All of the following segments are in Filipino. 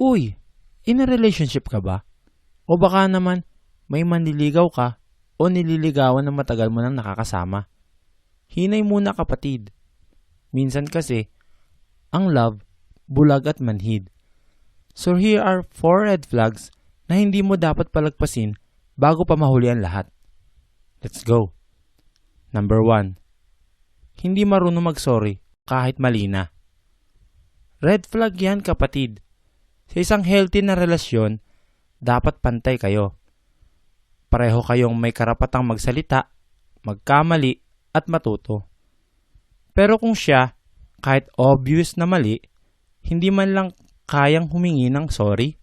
Uy, in a relationship ka ba? O baka naman may manliligaw ka o nililigawan na matagal mo nang nakakasama. Hinay muna kapatid. Minsan kasi, ang love, bulag at manhid. So here are four red flags na hindi mo dapat palagpasin bago pa mahuli ang lahat. Let's go. Number one, hindi marunong mag-sorry kahit mali na. Red flag yan kapatid. Sa isang healthy na relasyon, dapat pantay kayo. Pareho kayong may karapatang magsalita, magkamali, at matuto. Pero kung siya, kahit obvious na mali, hindi man lang kayang humingi ng sorry,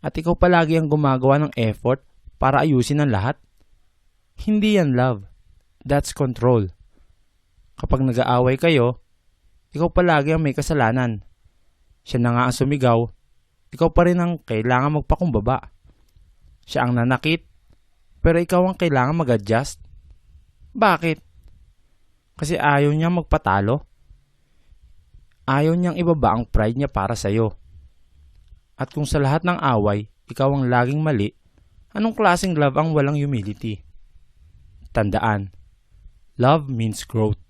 at ikaw palagi ang gumagawa ng effort para ayusin ang lahat, hindi yan love. That's control. Kapag nag-aaway kayo, ikaw palagi ang may kasalanan. Siya na nga ang sumigaw, ikaw pa rin ang kailangan magpakumbaba. Siya ang nanakit, pero ikaw ang kailangan mag-adjust. Bakit? Kasi ayaw niya magpatalo. Ayaw niyang ibaba ang pride niya para sa'yo. At kung sa lahat ng away, ikaw ang laging mali, anong klaseng love ang walang humility? Tandaan, love means growth.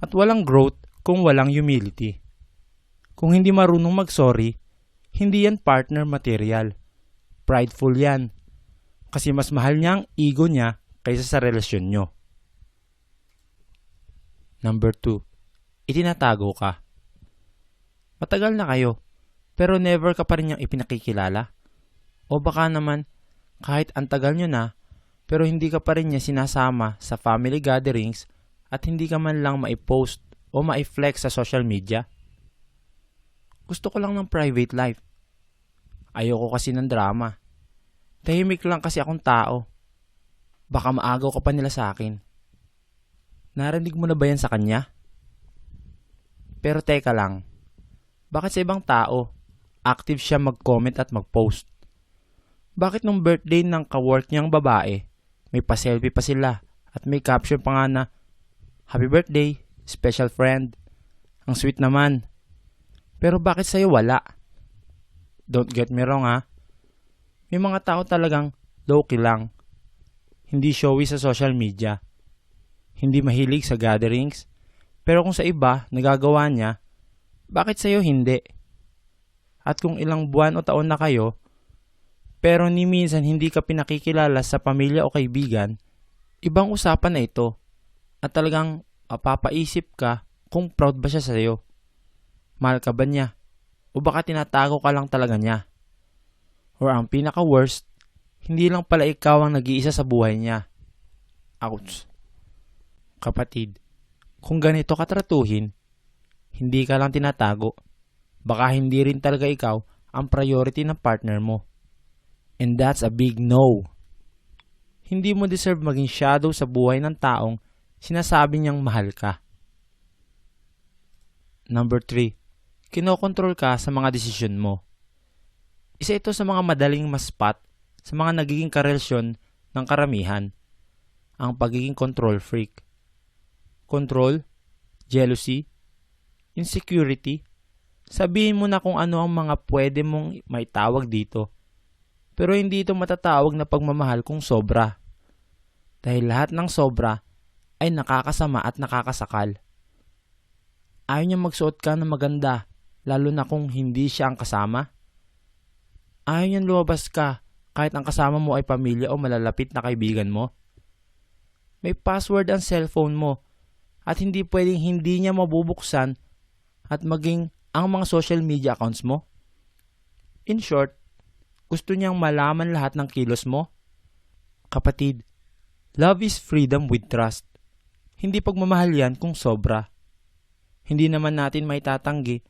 At walang growth kung walang humility. Kung hindi marunong mag-sorry, hindi yan partner material. Prideful yan. Kasi mas mahal niya ang ego niya kaysa sa relasyon nyo. Number 2. Itinatago ka. Matagal na kayo, pero never ka pa rin niyang ipinakikilala. O baka naman, kahit ang tagal nyo na, pero hindi ka pa rin niya sinasama sa family gatherings at hindi ka man lang maipost o maiflex sa social media. Gusto ko lang ng private life. Ayoko kasi ng drama. Tahimik lang kasi akong tao. Baka maagaw ka pa nila sa akin. Narinig mo na ba yan sa kanya? Pero teka lang. Bakit sa ibang tao, active siya mag-comment at mag-post? Bakit nung birthday ng kawork niyang babae, may pa-selfie pa sila at may caption pa nga na, Happy birthday, special friend. Ang sweet naman. Pero bakit sa'yo wala? Don't get me wrong ha. May mga tao talagang low-key lang. Hindi showy sa social media. Hindi mahilig sa gatherings. Pero kung sa iba, nagagawa niya, bakit sa'yo hindi? At kung ilang buwan o taon na kayo, pero ni minsan hindi ka pinakikilala sa pamilya o kaibigan, ibang usapan na ito. At talagang mapapaisip ka kung proud ba siya sa'yo. Mahal ka ba niya? O baka tinatago ka lang talaga niya? Or ang pinaka-worst, hindi lang pala ikaw ang nag-iisa sa buhay niya. Ouch. Kapatid, kung ganito ka tratuhin, hindi ka lang tinatago. Baka hindi rin talaga ikaw ang priority ng partner mo. And that's a big no. Hindi mo deserve maging shadow sa buhay ng taong sinasabi niyang mahal ka. Number 3. Kinokontrol ka sa mga desisyon mo. Isa ito sa mga madaling maspat sa mga nagiging karelasyon ng karamihan, ang pagiging control freak. Control, jealousy, insecurity, sabihin mo na kung ano ang mga pwede mong maitawag dito. Pero hindi ito matatawag na pagmamahal kung sobra. Dahil lahat ng sobra ay nakakasama at nakakasakal. Ayaw niya magsuot ka ng maganda, lalo na kung hindi siya ang kasama. Ayaw niyang lumabas ka kahit ang kasama mo ay pamilya o malalapit na kaibigan mo. May password ang cellphone mo at hindi pwedeng hindi niya mabubuksan at maging ang mga social media accounts mo. In short, gusto niyang malaman lahat ng kilos mo. Kapatid, love is freedom with trust. Hindi pagmamahal yan kung sobra. Hindi naman natin may tatanggi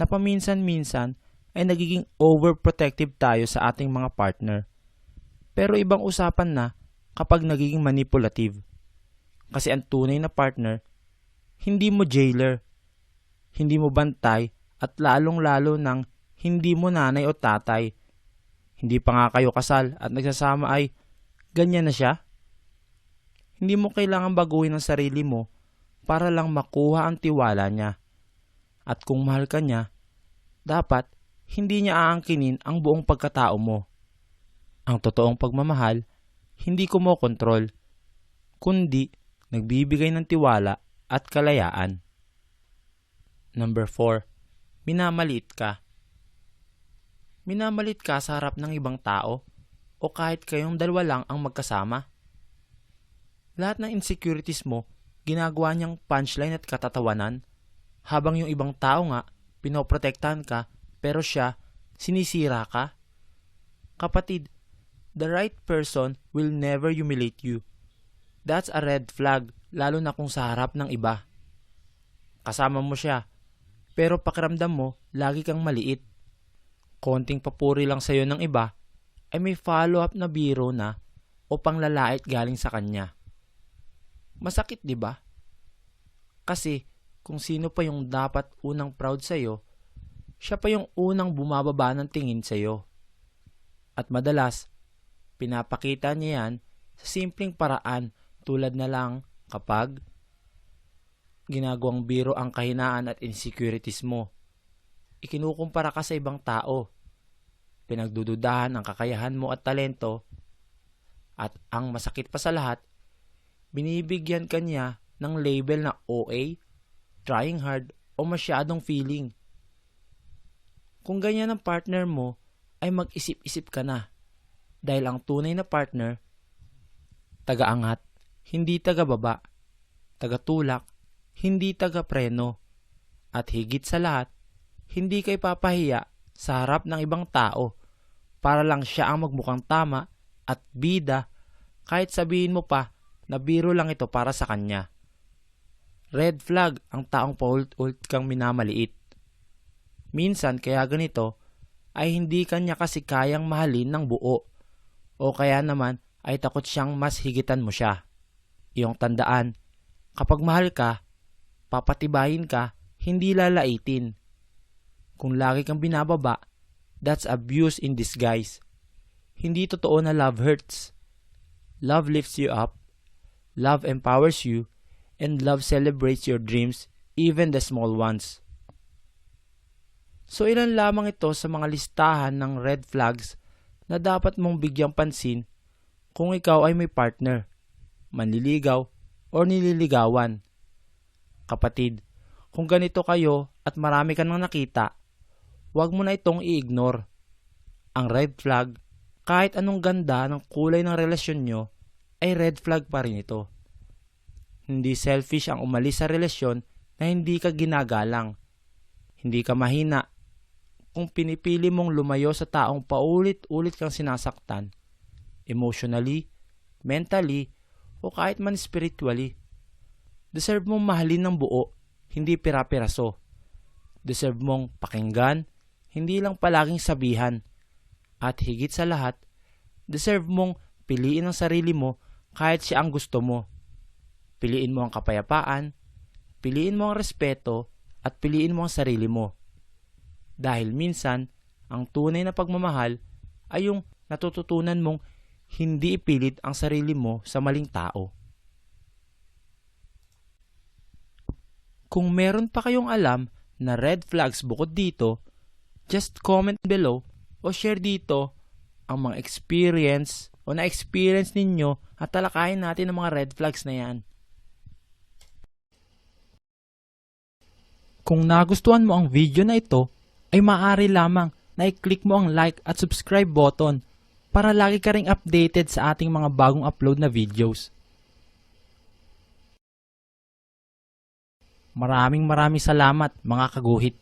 na paminsan-minsan ay nagiging overprotective tayo sa ating mga partner. Pero ibang usapan na kapag nagiging manipulative. Kasi ang tunay na partner, hindi mo jailer, hindi mo bantay at lalong-lalo ng hindi mo nanay o tatay. Hindi pa nga kayo kasal at nagsasama ay ganyan na siya. Hindi mo kailangan baguhin ang sarili mo para lang makuha ang tiwala niya. At kung mahal ka niya, dapat hindi niya aangkinin ang buong pagkatao mo. Ang totoong pagmamahal, hindi kumokontrol, kundi nagbibigay ng tiwala at kalayaan. Number 4. Minamaliit ka. Minamalit ka sa harap ng ibang tao o kahit kayong dalawa lang ang magkasama. Lahat ng insecurities mo, ginagawa niyang punchline at katatawanan, habang yung ibang tao nga, pinoprotektahan ka, pero siya, sinisira ka. Kapatid, the right person will never humiliate you. That's a red flag, lalo na kung sa harap ng iba. Kasama mo siya, pero pakiramdam mo, lagi kang maliit. Konting papuri lang sa'yo ng iba, ay may follow-up na biro na o panglalait galing sa kanya. Masakit, di ba? Kasi kung sino pa yung dapat unang proud sa'yo, siya pa yung unang bumababa ng tingin sa'yo. At madalas, pinapakita niya yan sa simpleng paraan tulad na lang kapag ginagawang biro ang kahinaan at insecurities mo. Ikinukumpara ka sa ibang tao. Pinagdududahan ang kakayahan mo at talento. At ang masakit pa sa lahat, binibigyan ka niya ng label na OA, trying hard, o masyadong feeling. Kung ganyan ang partner mo, ay mag-isip-isip ka na. Dahil ang tunay na partner, taga-angat, hindi taga-baba, taga-tulak, hindi taga-preno, at higit sa lahat, hindi kay papahiya sa harap ng ibang tao para lang siya ang magmukhang tama at bida kahit sabihin mo pa na biro lang ito para sa kanya. Red flag ang taong paulit-ulit kang minamaliit. Minsan kaya ganito ay hindi kanya kasi kayang mahalin ng buo o kaya naman ay takot siyang mas higitan mo siya. Iyong tandaan, kapag mahal ka, papatibayin ka, hindi lalaitin. Kung lagi kang binababa, that's abuse in disguise. Hindi totoo na love hurts. Love lifts you up, love empowers you, and love celebrates your dreams, even the small ones. So ilan lamang ito sa mga listahan ng red flags na dapat mong bigyang pansin kung ikaw ay may partner, manliligaw, o nililigawan. Kapatid, kung ganito kayo at marami ka nang nakita, huwag mo na itong i-ignore. Ang red flag, kahit anong ganda ng kulay ng relasyon nyo, ay red flag pa rin ito. Hindi selfish ang umalis sa relasyon na hindi ka ginagalang. Hindi ka mahina kung pinipili mong lumayo sa taong paulit-ulit kang sinasaktan, emotionally, mentally, o kahit man spiritually. Deserve mong mahalin ng buo, hindi pira-piraso. Deserve mong pakinggan, hindi lang palaging sabihan. At higit sa lahat, deserve mong piliin ang sarili mo kahit siya ang gusto mo. Piliin mo ang kapayapaan, piliin mo ang respeto, at piliin mo ang sarili mo. Dahil minsan, ang tunay na pagmamahal ay yung natututunan mong hindi ipilit ang sarili mo sa maling tao. Kung meron pa kayong alam na red flags bukod dito, just comment below o share dito ang mga experience o na-experience ninyo at talakayin natin ang mga red flags na yan. Kung nagustuhan mo ang video na ito, ay maaari lamang na i-click mo ang like at subscribe button para lagi ka ring updated sa ating mga bagong upload na videos. Maraming maraming salamat mga kaguhit.